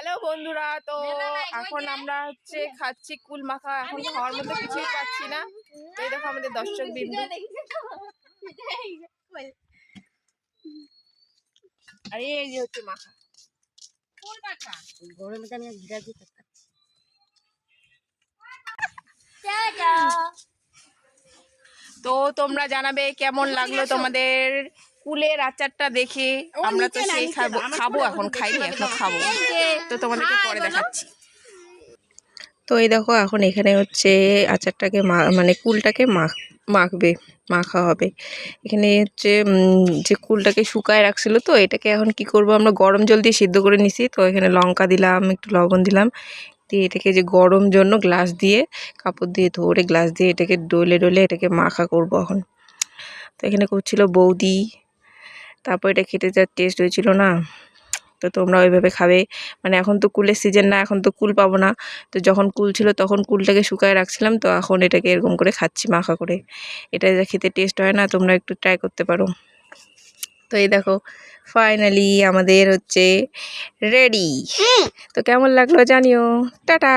Hello বন্ধুরা তো এখন আমরা হচ্ছে খাচ্ছি কুল মাখা। এখন খাওয়ার মতো কিছুই পাচ্ছি না। এই দেখো আমাদের দর্শক বিন্দু। আর এই যে হচ্ছে মাখা। গরমে আমি ঘিরা দিয়ে থাকতাম তো তোমরা জানাবে কেমন লাগল তোমাদের কুলের আচারটা দেখে আমরা তো সেই খাব খাব এখন খাইনি এখন খাব। তো তোমাদেরকে পরে দেখাচ্ছি। তো এই দেখো এখন এখানে হচ্ছে আচারটাকে মা- মানে কুলটাকে মাখ মাখবে মাখা হবে। এখানে হচ্ছে যে কুলটাকে শুকায় রাখছিল তো এটাকে এখন কি করব আমরা গরম জল দিয়ে সিদ্ধ করে নিছি। তো এখানে লঙ্কা দিলাম একটু লবণ দিলাম। দিয়ে এটাকে যে গরম জন্য গ্লাস দিয়ে কাপড় দিয়ে ধরে গ্লাস দিয়ে এটাকে ডলে ডলে এটাকে মাখা করব এখন। তো এখানে করছিল বৌদি। তারপর এটা খেতে যা টেস্ট হয়েছিল না। তো তোমরা ওইভাবে খাবে। মানে এখন তো কুলের সিজন না এখন তো কুল পাবো না। তো যখন কুল ছিল তখন কুলটাকে শুকায় রাখছিলাম তো এখন এটাকে এরকম করে খাচ্ছি মাখা করে। এটা যা খেতে টেস্ট হয় না তোমরা একটু ট্রাই করতে পারো। তো এই দেখো ফাইনালি আমাদের হচ্ছে রেডি তো কেমন লাগল জানিও। টাটা!